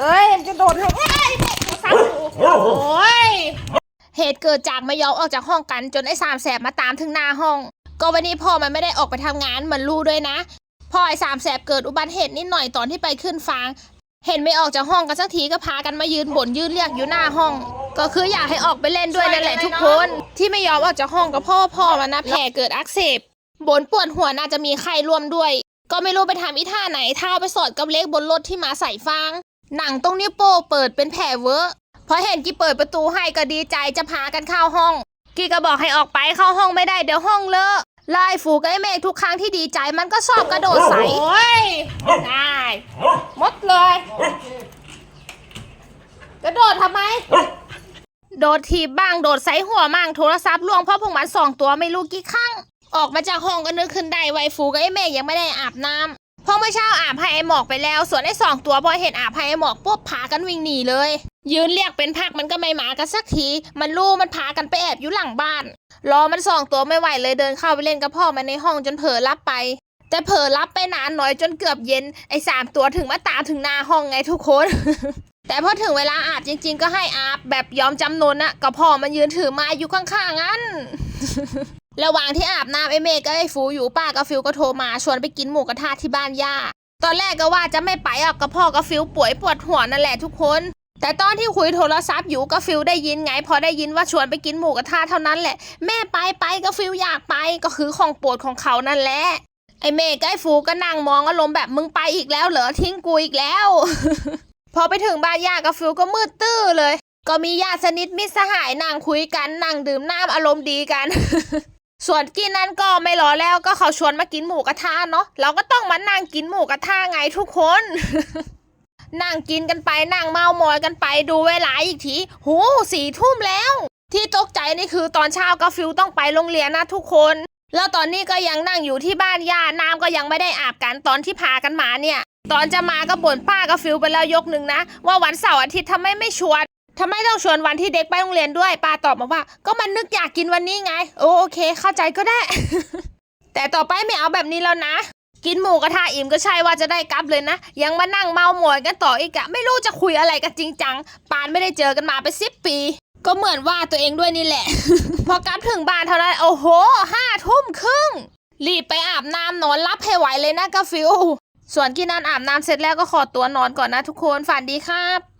เอ้ยมันจะโดดเลยเอ้ยซับกูโอ้ยเหตุเกิดจากไม่ยอมออกจากห้องกันจนไอ้สามแสบมาตามถึงหน้าห้อง ก็วันนี้พ่อมันไม่ได้ออกไปทำงานเหมือนรู้ด้วยนะพ่อไอ้สามแสบเกิดอุบัติเหตุนิดหน่อยตอนที่ไปขึ้นฟาง เห็นไม่ออกจากห้องกันสักทีก็พากันมายืนบ่นยืนเรียกอยู่หน้าห้อง ก็คืออยากให้ออกไปเล่นด้วยนั่นแหละทุกคน ที่ไม่ยอมออกจากห้องก็เพ่อพ่อมันนะแผลเกิดอักเสบบนปวดหัวน่าจะมีไข้ร่วมด้วย ก็ไม่รู้ไปทำอีท่าไหนเท้าไปสอดกับเล็กบนรถที่มาใส่ฟาง หนังตรงนิ้วโป้งเปิดเป็นแผลเวอะพอเห็นกี้เปิดประตูให้ก็ดีใจจะพากันเข้าห้อง กี้ก็บอกให้ออกไปเข้าห้องไม่ได้เดี๋ยวห้องเลอะไล่ฝูกับไอ้เมฆทุกครั้งที่ดีใจมันก็ชอบกระโดดใส่โอ้ยได้หมดเลย กระโดดทำไม โดดทีบบ้างโดดใส่หัวมั่งโทรศัพท์ล่วงเพราะพวกมันสองตัวไม่รู้กี่ครั้ง ออกมาจากห้องก็นึกขึ้นได้ไวฟูกับไอ้เมฆยังไม่ได้อาบน้ำเพราะเมื่อเช้าอาบให้ไอหมอกไปแล้ว ส่วนไอสองตัวพอเห็นอาบให้ไอหมอกปุ๊บพากันวิ่งหนีเลย ยืนเรียกเป็นพักมันก็ไม่มากันสักที มันรู้มันพากันไปแอบอยู่หลังบ้าน รอมันสองตัวไม่ไหวเลยเดินเข้าไปเล่นกับพ่อมันในห้องจนเผลอรับไป แต่เผลอรับไปนานหน่อยจนเกือบเย็นไอสามตัวถึงมาตามถึงหน้าห้องไงทุกคน แต่พอถึงเวลาอาบจริง ๆ ก็ให้อาบแบบยอมจำนนอะก็พ่อมันยืนถือมาอยู่ข้างๆงั้น ระหว่างที่อาบน้ำไอเมฆก็ไอ้ฟูอยู่ป้ากับฟิวก็โทรมาชวนไปกินหมูกระทะที่บ้านย่า ตอนแรกก็ว่าจะไม่ไปออกกับพ่อกับฟิวป่วยปวดหัวนั่นแหละทุกคน แต่ตอนที่คุยโทรศัพท์อยู่ก็ฟิลได้ยินไง พอได้ยินว่าชวนไปกินหมูกระทะเท่านั้นแหละ แม่ไปไปก็ฟิลอยากไปก็คือของโปรดของเขานั่นแหละไอเมฆกับไอฟูก็นั่งมองอารมณ์แบบมึงไปอีกแล้วเหรอทิ้งกูอีกแล้ว พอไปถึงบ้านย่ากับฟิลก็มืดตื้อเลย ก็มีญาติสนิทมิตรสหายนั่งคุยกันนั่งดื่มน้ำอารมณ์ดีกัน ส่วนกินนั้นก็ไม่รอแล้วก็เขาชวนมากินหมูกระทะเนาะเราก็ต้องมานั่งกินหมูกระทะไงทุกคน นั่งกินกันไปนั่งเมามอยกันไปดูเวลาอีกทีหูสี่ทุ่มแล้ว ที่ตกใจนี่คือตอนเช้าก็ฟิวต้องไปโรงเรียนนะทุกคน แล้วตอนนี้ก็ยังนั่งอยู่ที่บ้านย่าน้ำก็ยังไม่ได้อาบกันตอนที่พากันมาเนี่ย ตอนจะมาก็บ่นป้ากับฟิวไปแล้วยกหนึ่งนะ ว่าวันเสาร์อาทิตย์ทำไมไม่ชวน ทำไมต้องชวนวันที่เด็กไปโรงเรียนด้วยป้าตอบมาว่า ก็มันนึกอยากกินวันนี้ไง โอโอเค เข้าใจก็ได้ แต่ต่อไปไม่เอาแบบนี้แล้วนะ กินหมูกระทะอิ่มก็ใช่ว่าจะได้กลับเลยนะ ยังมานั่งเมาหมวยกันต่ออีกอะไม่รู้จะคุยอะไรกันจริงจัง ปานไม่ได้เจอกันมาเป็นสิบปี ก็เหมือนว่าตัวเองด้วยนี่แหละ พอกลับถึงบ้านเท่านั้นโอ้โหห้าทุ่มครึ่งรีบไปอาบน้ำนอนรับให้ไหวเลยนะกาฟิวส่วนกินนันอาบน้ำเสร็จแล้วก็ขอตัวนอนก่อนนะทุกคนฝันดีครับ